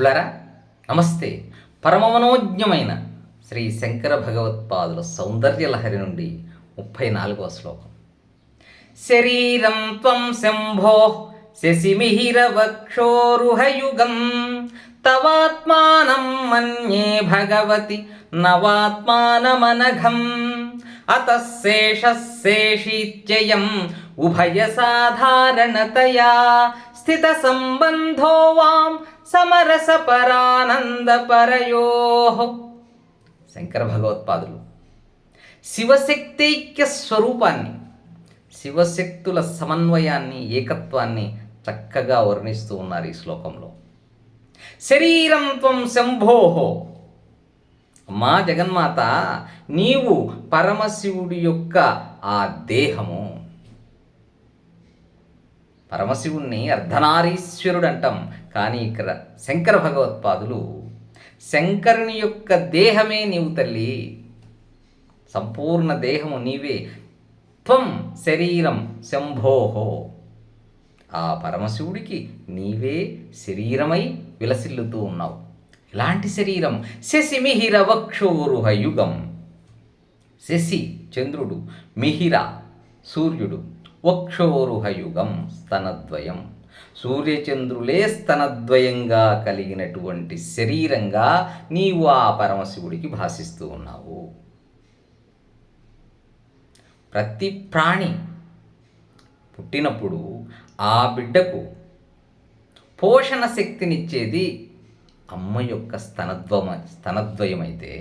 మిత్రులారా నమస్తే. పరమమనోజ్ఞమైన శ్రీ శంకర భగవత్పాదుల సౌందర్యలహరి నుండి ముప్పై నాలుగవ శ్లోకం. శరీరం త్వం శంభో శశిమిహిరవక్షోరుహయుగం. తవాత్మానం మన్యే భగవతి నవాత్మానమనఘం. అతశేషశేషీత్యయం ఉభయ సాధారణతయా. స్థిత సంబంధో వాం సమరస పరానంద పరయో శంకర భగవత్పాదులు. శివశక్తైక్య స్వరూపాన్ని శివశక్తుల సమన్వయాన్ని ఏకత్వాన్ని చక్కగా వర్ణిస్తూ ఉన్నారు ఈ శ్లోకంలో. శరీరం త్వం శంభోహో మా జగన్మాత నీవు పరమశివుడి యొక్క ఆ దేహము. పరమశివుణ్ణి అర్ధనారీశ్వరుడు అంటాం కానీ ఇక్కడ శంకర భగవత్పాదులు శంకరుని యొక్క దేహమే నీవు తల్లి. సంపూర్ణ దేహము నీవే. త్వం శరీరం శంభోహో ఆ పరమశివుడికి నీవే శరీరమై విలసిల్లుతూ ఉన్నావు. ఇలాంటి శరీరం శశి మిహిర వక్షోరుహ యుగం. శశి చంద్రుడు మిహిర సూర్యుడు. వక్షోరుహయుగం స్తనద్వయం. సూర్యచంద్రులే స్తనద్వయంగా కలిగినటువంటి శరీరంగా నీవు ఆ పరమశివుడికి భాషిస్తూ ఉన్నావు. ప్రతి ప్రాణి పుట్టినప్పుడు ఆ బిడ్డకు పోషణ శక్తినిచ్చేది అమ్మ యొక్క స్తనద్వమ స్తనద్వయమైతే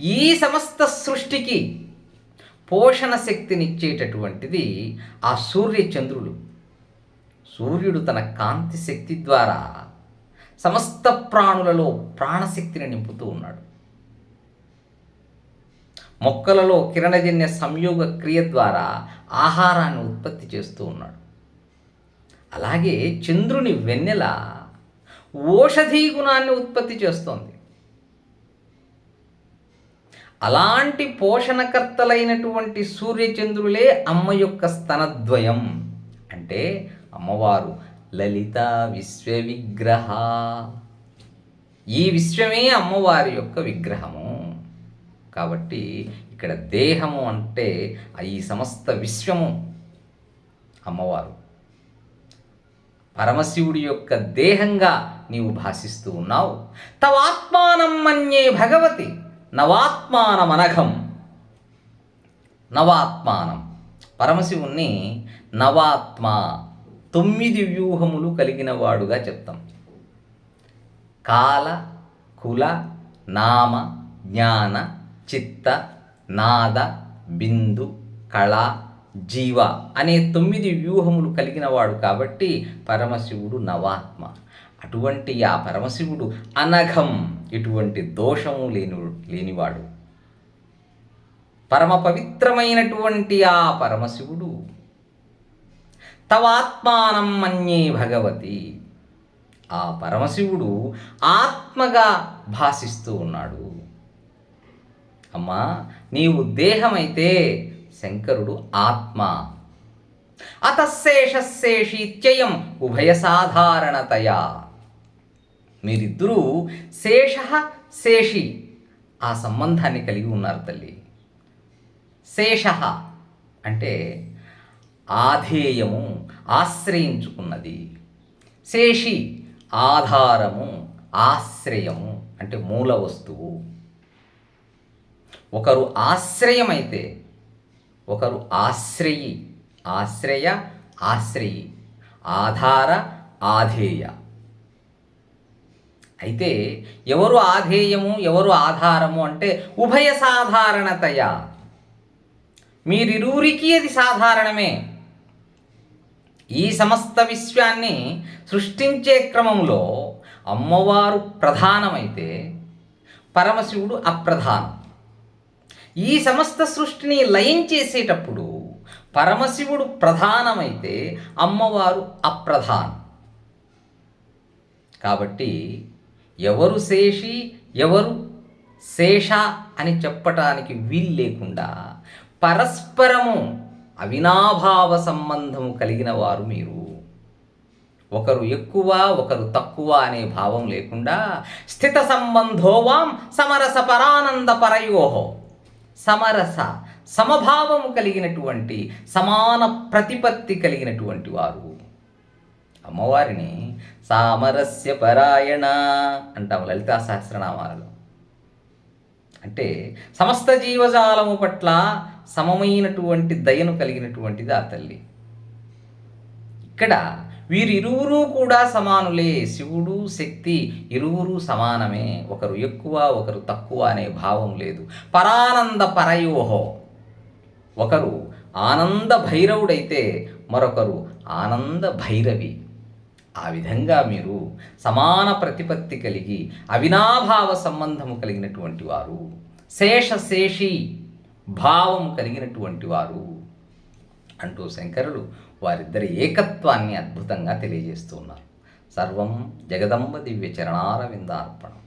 ఈ సమస్త సృష్టికి పోషణ శక్తినిచ్చేటటువంటిది ఆ సూర్యచంద్రులు సూర్యుడు తన కాంతి శక్తి ద్వారా సమస్త ప్రాణులలో ప్రాణశక్తిని నింపుతూ ఉన్నాడు. మొక్కలలో కిరణజన్య సంయోగ క్రియ ద్వారా ఆహారాన్ని ఉత్పత్తి చేస్తూ ఉన్నాడు. అలాగే చంద్రుని వెన్నెల ఓషధీ గుణాన్ని ఉత్పత్తి చేస్తోంది. అలాంటి పోషణకర్తలైనటువంటి సూర్యచంద్రులే అమ్మ యొక్క స్తనద్వయం. అంటే అమ్మవారు లలిత విశ్వ విగ్రహ ఈ విశ్వమే అమ్మవారి యొక్క విగ్రహము. కాబట్టి ఇక్కడ దేహము అంటే ఈ సమస్త విశ్వము అమ్మవారు. పరమశివుడి యొక్క దేహంగా నీవు భాషిస్తూ ఉన్నావు. తవాత్మానం మన్యే భగవతి. నవాత్మానమనఘం. నవాత్మానం. పరమశివుణ్ణి నవాత్మ. తొమ్మిది వ్యూహములు కలిగిన వాడుగా చెప్తాం. కాల కుల నామ జ్ఞాన చిత్త నాద బిందు కళ జీవ అనే తొమ్మిది వ్యూహములు కలిగిన వాడు కాబట్టి పరమశివుడు నవాత్మ. అటువంటి ఆ పరమశివుడు అనఘం ఇటువంటి దోషము లేని లేనివాడు. పరమ పవిత్రమైనటువంటి ఆ పరమశివుడు తవాత్మానం మన్యే భగవతి. ఆ పరమశివుడు ఆత్మగా భాషిస్తూ ఉన్నాడు. అమ్మా నీవు దేహమైతే శంకరుడు ఆత్మ. అతశేషశేషీత్యయం ఉభయ సాధారణతయా మీరిద్దరూ శేష శేషి. ఆ సంబంధాన్ని కలిగి ఉన్నారు తల్లి. శేష అంటే ఆధేయము ఆశ్రయించుకున్నది. శేషి ఆధారము ఆశ్రయము అంటే మూల వస్తువు. ఒకరు ఆశ్రయమైతే ఒకరు ఆశ్రయి ఆశ్రయ ఆశ్రయి. ఆధార ఆధేయ. అయితే ఎవరు ఆధేయము ఎవరు ఆధారము అంటే ఉభయ సాధారణతయ? మీరిరువురికి అది సాధారణమే. ఈ సమస్త విశ్వాన్ని సృష్టించే క్రమంలో అమ్మవారు ప్రధానమైతే పరమశివుడు అప్రధానం. ఈ సమస్త సృష్టిని లయం చేసేటప్పుడు పరమశివుడు ప్రధానమైతే అమ్మవారు అప్రధానం. కాబట్టి ఎవరు శేషి ఎవరు శేష అని చెప్పటానికి వీలు లేకుండా పరస్పరము అవినాభావ సంబంధము కలిగిన వారు మీరు. ఒకరు ఎక్కువ ఒకరు తక్కువ అనే భావం లేకుండా స్థిత సంబంధోవాం సమరస పరానంద పరయోహో సమరస సమభావము కలిగినటువంటి సమాన ప్రతిపత్తి కలిగినటువంటి వారు. అమ్మవారిని సామరస్య పరాయణ అంటాం లలితా సహస్రనామాలలో. అంటే సమస్త జీవజాలము పట్ల సమమైనటువంటి దయను కలిగినటువంటిది ఆ తల్లి. ఇక్కడ వీరిరువురు కూడా సమానులే. శివుడు శక్తి ఇరువురు సమానమే. ఒకరు ఎక్కువ ఒకరు తక్కువ అనే భావం లేదు. పరానంద పరయోహో. ఒకరు ఆనంద భైరవుడైతే మరొకరు ఆనంద భైరవి. ఆ విధంగా మీరు సమాన ప్రతిపత్తి కలిగి అవినాభావ సంబంధము కలిగినటువంటి వారు శేషశేషి భావం కలిగినటువంటి వారు అంటూ శంకరులు వారిద్దరి ఏకత్వాన్ని అద్భుతంగా తెలియజేస్తూ ఉన్నారు. సర్వం జగదంబ దివ్య చరణారవిందార్పణం.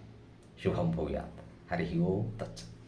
శుభం భూయాత్. హరి ఓం తచ్చత్